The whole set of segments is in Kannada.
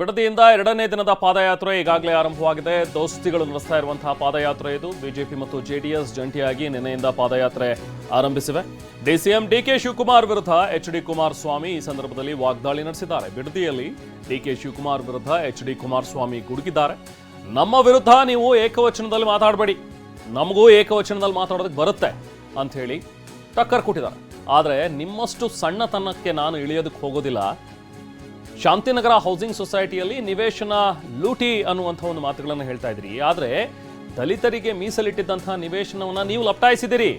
ಬಿಡದಿಯಿಂದ ಎರಡನೇ ದಿನದ ಪಾದಯಾತ್ರೆ ಈಗಾಗಲೇ ಆರಂಭವಾಗಿದೆ. ದೋಸ್ತಿಗಳು ನಡೆಸ್ತಾ ಇರುವಂತಹ ಪಾದಯಾತ್ರೆ ಇದು. ಬಿಜೆಪಿ ಮತ್ತು ಜೆಡಿಎಸ್ ಜಂಟಿಯಾಗಿ ನಿನ್ನೆಯಿಂದ ಪಾದಯಾತ್ರೆ ಆರಂಭಿಸಿವೆ. ಡಿಸಿಎಂ ಡಿಕೆ ಶಿವಕುಮಾರ್ ವಿರುದ್ಧ ಎಚ್ ಡಿ ಕುಮಾರಸ್ವಾಮಿ ಈ ಸಂದರ್ಭದಲ್ಲಿ ವಾಗ್ದಾಳಿ ನಡೆಸಿದ್ದಾರೆ. ಬಿಡದಿಯಲ್ಲಿ ಡಿಕೆ ಶಿವಕುಮಾರ್ ವಿರುದ್ಧ ಎಚ್ ಡಿ ಕುಮಾರಸ್ವಾಮಿ ಗುಡುಗಿದ್ದಾರೆ. ನಮ್ಮ ವಿರುದ್ಧ ನೀವು ಏಕವಚನದಲ್ಲಿ ಮಾತಾಡಬೇಡಿ. ನಮಗೂ ಏಕವಚನದಲ್ಲಿ ಮಾತಾಡೋದಕ್ಕೆ ಬರುತ್ತೆ ಅಂತ ಹೇಳಿ ಟಕ್ಕರ್ ಕೊಟ್ಟಿದ್ದಾರೆ. ಆದರೆ ನಿಮ್ಮಷ್ಟು ಸಣ್ಣತನಕ್ಕೆ ನಾನು ಇಳಿಯೋದಕ್ಕೆ ಹೋಗೋದಿಲ್ಲ. ಶಾಂತಿನಗರ ಹೌಸಿಂಗ್ ಸೊಸೈಟಿಯಲ್ಲಿ ನಿವೇಶನ ಲೂಟಿ ಅನ್ನುವಂಥ ಒಂದು ಮಾತುಗಳನ್ನು ಹೇಳ್ತಾ ಇದ್ರಿ. ಆದರೆ ದಲಿತರಿಗೆ ಮೀಸಲಿಟ್ಟಿದ್ದಂತಹ ನಿವೇಶನವನ್ನ ನೀವು ಲಪ್ಟಾಯಿಸಿದಿರಿ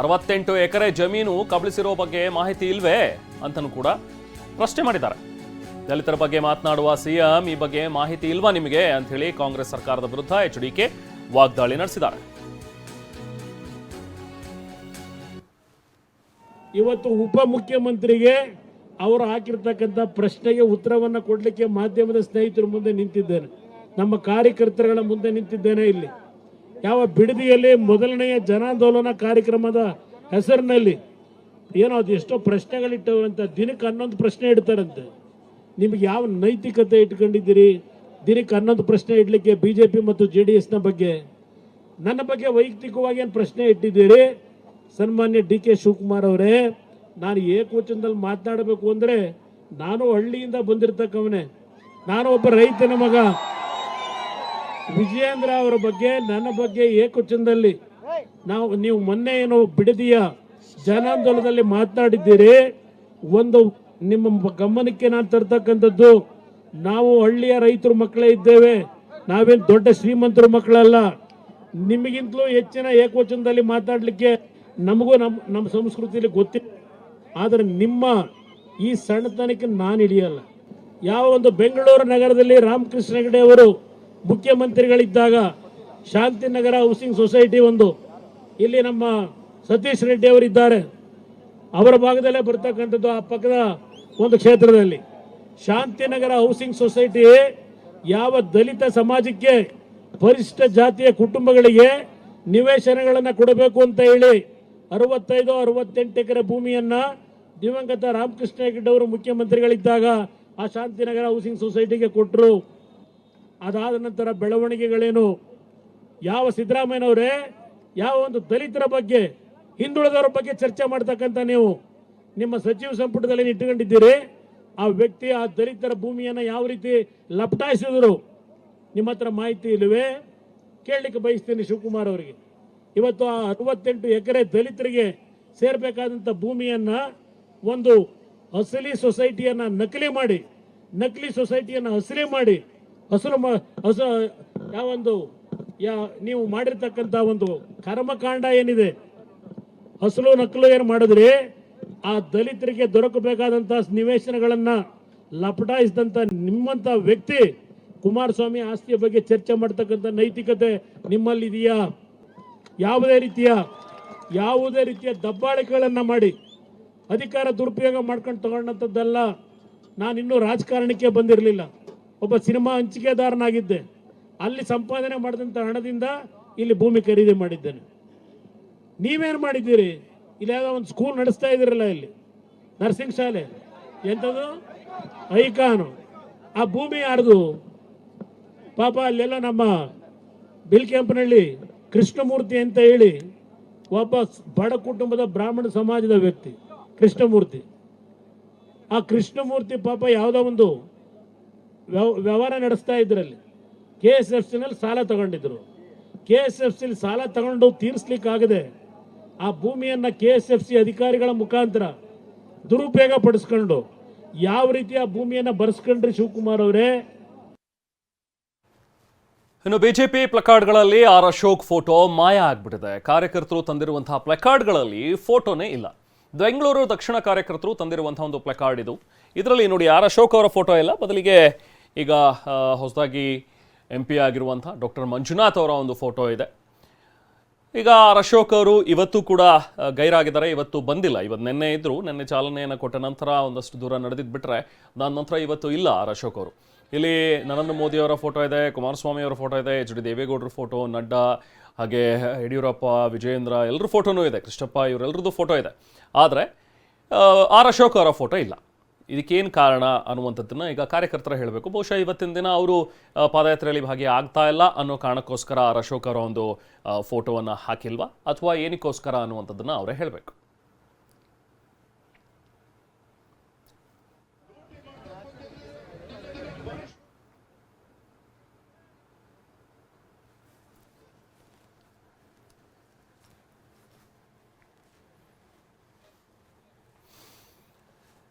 ಅರವತ್ತೆಂಟು ಎಕರೆ ಜಮೀನು ಕಬಳಿಸಿರೋ ಬಗ್ಗೆ ಮಾಹಿತಿ ಇಲ್ವೇ ಅಂತನೂ ಕೂಡ ಪ್ರಶ್ನೆ ಮಾಡಿದ್ದಾರೆ. ದಲಿತರ ಬಗ್ಗೆ ಮಾತನಾಡುವ ಸಿಎಂ ಈ ಬಗ್ಗೆ ಮಾಹಿತಿ ಇಲ್ವಾ ನಿಮಗೆ ಅಂತ ಹೇಳಿ ಕಾಂಗ್ರೆಸ್ ಸರ್ಕಾರದ ವಿರುದ್ಧ ಎಚ್ ಡಿ ವಾಗ್ದಾಳಿ ನಡೆಸಿದ್ದಾರೆ. ಇವತ್ತು ಉಪಮುಖ್ಯಮಂತ್ರಿಗೆ ಅವರು ಹಾಕಿರ್ತಕ್ಕಂಥ ಪ್ರಶ್ನೆಗೆ ಉತ್ತರವನ್ನು ಕೊಡಲಿಕ್ಕೆ ಮಾಧ್ಯಮದ ಸ್ನೇಹಿತರ ಮುಂದೆ ನಿಂತಿದ್ದೇನೆ. ನಮ್ಮ ಕಾರ್ಯಕರ್ತರುಗಳ ಮುಂದೆ ನಿಂತಿದ್ದೇನೆ ಇಲ್ಲಿ. ಯಾವ ಬಿಡದಿಯಲ್ಲಿ ಮೊದಲನೆಯ ಜನಾಂದೋಲನ ಕಾರ್ಯಕ್ರಮದ ಹೆಸರಿನಲ್ಲಿ ಏನೋ ಅದು ಎಷ್ಟೋ ಪ್ರಶ್ನೆಗಳಿಟ್ಟವಂತ ದಿನಕ್ಕೆ ಹನ್ನೊಂದು ಪ್ರಶ್ನೆ ಇಡ್ತಾರಂತೆ. ನಿಮಗೆ ಯಾವ ನೈತಿಕತೆ ಇಟ್ಕೊಂಡಿದ್ದೀರಿ? ದಿನಕ್ಕೆ ಹನ್ನೊಂದು ಪ್ರಶ್ನೆ ಇಡಲಿಕ್ಕೆ ಬಿ ಜೆ ಪಿ ಮತ್ತು ಜೆ ಡಿ ಎಸ್ನ ಬಗ್ಗೆ ನನ್ನ ಬಗ್ಗೆ ವೈಯಕ್ತಿಕವಾಗಿ ಏನು ಪ್ರಶ್ನೆ ಇಟ್ಟಿದ್ದೀರಿ? ಸನ್ಮಾನ್ಯ ಡಿ ಕೆ ಶಿವಕುಮಾರ್ ಅವರೇ ನಾನು ಏಕವಚನದಲ್ಲಿ ಮಾತನಾಡಬೇಕು ಅಂದರೆ ನಾನು ಹಳ್ಳಿಯಿಂದ ಬಂದಿರತಕ್ಕವನೇ. ನಾನು ಒಬ್ಬ ರೈತನ ಮಗ. ವಿಜಯೇಂದ್ರ ಅವರ ಬಗ್ಗೆ, ನನ್ನ ಬಗ್ಗೆ ಏಕವಚನದಲ್ಲಿ ನಾವು, ನೀವು ಮೊನ್ನೆ ಏನು ಬಿಡದಿಯ ಜನಾಂದೋಲನದಲ್ಲಿ ಮಾತನಾಡಿದ್ದೀರಿ. ಒಂದು ನಿಮ್ಮ ಗಮನಕ್ಕೆ ನಾನು ತರ್ತಕ್ಕಂಥದ್ದು, ನಾವು ಹಳ್ಳಿಯ ರೈತರು ಮಕ್ಕಳೇ ಇದ್ದೇವೆ. ನಾವೇನು ದೊಡ್ಡ ಶ್ರೀಮಂತರ ಮಕ್ಕಳಲ್ಲ. ನಿಮಗಿಂತಲೂ ಹೆಚ್ಚಿನ ಏಕವಚನದಲ್ಲಿ ಮಾತಾಡಲಿಕ್ಕೆ ನಮಗೂ ನಮ್ಮ ನಮ್ಮ ಸಂಸ್ಕೃತಿಯಲ್ಲಿ ಗೊತ್ತಿಲ್ಲ. ಆದರೆ ನಿಮ್ಮ ಈ ಸಣ್ಣತನಕ್ಕೆ ನಾನು ಹಿಡಿಯಲ್ಲ. ಯಾವ ಒಂದು ಬೆಂಗಳೂರು ನಗರದಲ್ಲಿ ರಾಮಕೃಷ್ಣ ಹೆಗಡೆ ಅವರು ಮುಖ್ಯಮಂತ್ರಿಗಳಿದ್ದಾಗ ಶಾಂತಿನಗರ ಹೌಸಿಂಗ್ ಸೊಸೈಟಿ ಒಂದು, ಇಲ್ಲಿ ನಮ್ಮ ಸತೀಶ್ ರೆಡ್ಡಿ ಅವರಿದ್ದಾರೆ. ಅವರ ಭಾಗದಲ್ಲೇ ಬರ್ತಕ್ಕಂಥದ್ದು ಆ ಪಕ್ಕದ ಒಂದು ಕ್ಷೇತ್ರದಲ್ಲಿ. ಶಾಂತಿನಗರ ಹೌಸಿಂಗ್ ಸೊಸೈಟಿ ಯಾವ ದಲಿತ ಸಮಾಜಕ್ಕೆ ಪರಿಶಿಷ್ಟ ಜಾತಿಯ ಕುಟುಂಬಗಳಿಗೆ ನಿವೇಶನಗಳನ್ನು ಕೊಡಬೇಕು ಅಂತ ಹೇಳಿ ಅರವತ್ತೈದು, ಅರವತ್ತೆಂಟು ಎಕರೆ ಭೂಮಿಯನ್ನ ದಿವಂಗತ ರಾಮಕೃಷ್ಣ ಹೆಗಡೆ ಅವರು ಮುಖ್ಯಮಂತ್ರಿಗಳಿದ್ದಾಗ ಆ ಶಾಂತಿನಗರ ಹೌಸಿಂಗ್ ಸೊಸೈಟಿಗೆ ಕೊಟ್ಟರು ಅದಾದ ನಂತರ ಬೆಳವಣಿಗೆಗಳೇನು? ಯಾವ ಸಿದ್ದರಾಮಯ್ಯನವರೇ, ಯಾವ ಒಂದು ದಲಿತರ ಬಗ್ಗೆ, ಹಿಂದುಳಿದವರ ಬಗ್ಗೆ ಚರ್ಚೆ ಮಾಡ್ತಕ್ಕಂಥ ನೀವು, ನಿಮ್ಮ ಸಚಿವ ಸಂಪುಟದಲ್ಲಿ ಇಟ್ಟುಕೊಂಡಿದ್ದೀರಿ. ಆ ವ್ಯಕ್ತಿ ಆ ದಲಿತರ ಭೂಮಿಯನ್ನು ಯಾವ ರೀತಿ ಲಪಟಾಯಿಸಿದ್ರು? ನಿಮ್ಮ ಹತ್ರ ಮಾಹಿತಿ ಇಲ್ಲವೇ? ಕೇಳಲಿಕ್ಕೆ ಬಯಸ್ತೀನಿ ಶಿವಕುಮಾರ್ ಅವರಿಗೆ. ಇವತ್ತು ಆ ಅರವತ್ತೆಂಟು ಎಕರೆ ದಲಿತರಿಗೆ ಸೇರಬೇಕಾದಂಥ ಭೂಮಿಯನ್ನ ಒಂದು ಅಸಲಿ ಸೊಸೈಟಿಯನ್ನ ನಕಲಿ ಮಾಡಿ, ನಕಲಿ ಸೊಸೈಟಿಯನ್ನ ಹಸಲಿ ಮಾಡಿ ಹಸಲು ಮಾ- ಹಸ ಯಾವೊಂದು ಯಾ, ನೀವು ಮಾಡಿರ್ತಕ್ಕಂಥ ಒಂದು ಕರ್ಮಕಾಂಡ ಏನಿದೆ, ಹಸಲು ನಕಲು ಏನು ಮಾಡಿದ್ರಿ, ಆ ದಲಿತರಿಗೆ ದೊರಕಬೇಕಾದಂಥ ನಿವೇಶನಗಳನ್ನ ಲಪಟಾಯಿಸಿದಂಥ ನಿಮ್ಮಂಥ ವ್ಯಕ್ತಿ ಕುಮಾರಸ್ವಾಮಿ ಆಸ್ತಿಯ ಬಗ್ಗೆ ಚರ್ಚೆ ಮಾಡ್ತಕ್ಕಂಥ ನೈತಿಕತೆ ನಿಮ್ಮಲ್ಲಿದೆಯಾ? ಯಾವುದೇ ರೀತಿಯ ಯಾವುದೇ ರೀತಿಯ ದಬ್ಬಾಳಿಕೆಗಳನ್ನು ಮಾಡಿ ಅಧಿಕಾರ ದುರುಪಯೋಗ ಮಾಡ್ಕೊಂಡು ತಗೊಂಡಂಥದ್ದೆಲ್ಲ ನಾನು ಇನ್ನೂ ರಾಜಕಾರಣಕ್ಕೆ ಬಂದಿರಲಿಲ್ಲ. ಒಬ್ಬ ಸಿನಿಮಾ ಹಂಚಿಕೆದಾರನಾಗಿದ್ದೆ. ಅಲ್ಲಿ ಸಂಪಾದನೆ ಮಾಡಿದಂಥ ಹಣದಿಂದ ಇಲ್ಲಿ ಭೂಮಿ ಖರೀದಿ ಮಾಡಿದ್ದೇನೆ. ನೀವೇನು ಮಾಡಿದ್ದೀರಿ? ಇಲ್ಲಿ ಯಾವುದೋ ಒಂದು ಸ್ಕೂಲ್ ನಡೆಸ್ತಾ ಇದ್ದೀರಲ್ಲ ಇಲ್ಲಿ? ನರ್ಸಿಂಗ್ ಶಾಲೆ. ಎಂಥದ್ದು? ಐಕಾನು. ಆ ಭೂಮಿ ಯಾರ್ದು? ಪಾಪ ಅಲ್ಲೆಲ್ಲ ನಮ್ಮ ಬಿಲ್ಕೆಂಪನಹಳ್ಳಿ ಕೃಷ್ಣಮೂರ್ತಿ ಅಂತ ಹೇಳಿ ಒಬ್ಬ ಬಡ ಕುಟುಂಬದ ಬ್ರಾಹ್ಮಣ ಸಮಾಜದ ವ್ಯಕ್ತಿ. ಕೃಷ್ಣಮೂರ್ತಿ. ಆ ಕೃಷ್ಣಮೂರ್ತಿ ಪಾಪ ಯಾವುದೋ ಒಂದು ವ್ಯವ- ವ್ಯವಹಾರ ನಡೆಸ್ತಾ ಇದ್ರಲ್ಲಿ. ಕೆ ಎಸ್ ಎಫ್ ಸಿನಲ್ಲಿ ಸಾಲ ತಗೊಂಡಿದ್ರು. ಕೆ ಎಸ್ ಎಫ್ ಸಿಲಿ ಸಾಲ ತಗೊಂಡು ತೀರಿಸ್ಲಿಕ್ಕಾಗದೆ ಆ ಭೂಮಿಯನ್ನು ಕೆ ಎಸ್ ಎಫ್ ಸಿ ಅಧಿಕಾರಿಗಳ ಮುಖಾಂತರ ದುರುಪಯೋಗ ಪಡಿಸ್ಕೊಂಡು ಯಾವ ರೀತಿ ಆ ಭೂಮಿಯನ್ನು ಬರ್ಸ್ಕೊಂಡ್ರಿ ಶಿವಕುಮಾರ್ ಅವರೇ? ಇನ್ನು ಬಿಜೆಪಿ ಪ್ಲಕಾರ್ಡ್ಗಳಲ್ಲಿ ಆರ್ ಅಶೋಕ್ ಫೋಟೋ ಮಾಯ ಆಗ್ಬಿಟ್ಟಿದೆ. ಕಾರ್ಯಕರ್ತರು ತಂದಿರುವಂತಹ ಪ್ಲಕಾರ್ಡ್ಗಳಲ್ಲಿ ಫೋಟೋನೇ ಇಲ್ಲ. ಬೆಂಗಳೂರು ದಕ್ಷಿಣ ಕಾರ್ಯಕರ್ತರು ತಂದಿರುವಂಥ ಒಂದು ಪ್ಲಕಾರ್ಡ್ ಇದು. ಇದರಲ್ಲಿ ನೋಡಿ ಆರ್ ಅಶೋಕ್ ಅವರ ಫೋಟೋ ಇಲ್ಲ ಬದಲಿಗೆ ಈಗ ಹೊಸದಾಗಿ ಎಂ ಪಿ ಆಗಿರುವಂಥ ಡಾಕ್ಟರ್ ಮಂಜುನಾಥ್ ಅವರ ಒಂದು ಫೋಟೋ ಇದೆ. ಈಗ ಆರ್ ಅಶೋಕ್ ಅವರು ಇವತ್ತು ಕೂಡ ಗೈರಾಗಿದ್ದಾರೆ. ಇವತ್ತು ಬಂದಿಲ್ಲ. ಇವತ್ತು ನಿನ್ನೆ ಇದ್ದರು ನಿನ್ನೆ ಚಾಲನೆಯನ್ನು ಕೊಟ್ಟ ನಂತರ ಒಂದಷ್ಟು ದೂರ ನಡೆದಿದ್ದು ಬಿಟ್ಟರೆ ನನ್ನ ನಂತರ ಇವತ್ತು ಇಲ್ಲ ಆರ್ ಅಶೋಕ್ ಅವರು. ಇಲ್ಲಿ ನರೇಂದ್ರ ಮೋದಿ ಅವರ ಫೋಟೋ ಇದೆ, ಕುಮಾರಸ್ವಾಮಿ ಅವರ ಫೋಟೋ ಇದೆ, ಎಚ್ ಡಿ ದೇವೇಗೌಡರ ಫೋಟೋ, ನಡ್ಡಾ, ಹಾಗೆ ಯಡಿಯೂರಪ್ಪ, ವಿಜಯೇಂದ್ರ ಎಲ್ಲರ ಫೋಟೋನೂ ಇದೆ, ಕೃಷ್ಣಪ್ಪ ಇವರೆಲ್ಲರದ್ದು ಫೋಟೋ ಇದೆ. ಆದರೆ ಆರ್ ಅಶೋಕ್ ಅವರ ಫೋಟೋ ಇಲ್ಲ. ಇದಕ್ಕೇನು ಕಾರಣ ಅನ್ನುವಂಥದ್ದನ್ನು ಈಗ ಕಾರ್ಯಕರ್ತರು ಹೇಳಬೇಕು. ಬಹುಶಃ ಇವತ್ತಿನ ದಿನ ಅವರು ಪಾದಯಾತ್ರೆಯಲ್ಲಿ ಭಾಗಿ ಆಗ್ತಾ ಇಲ್ಲ ಅನ್ನೋ ಕಾರಣಕ್ಕೋಸ್ಕರ ಆರ್ ಅಶೋಕ್ ಅವರ ಒಂದು ಫೋಟೋವನ್ನು ಹಾಕಿಲ್ವಾ? ಅಥವಾ ಏನಕ್ಕೋಸ್ಕರ ಅನ್ನುವಂಥದ್ದನ್ನು ಅವರೇ ಹೇಳಬೇಕು.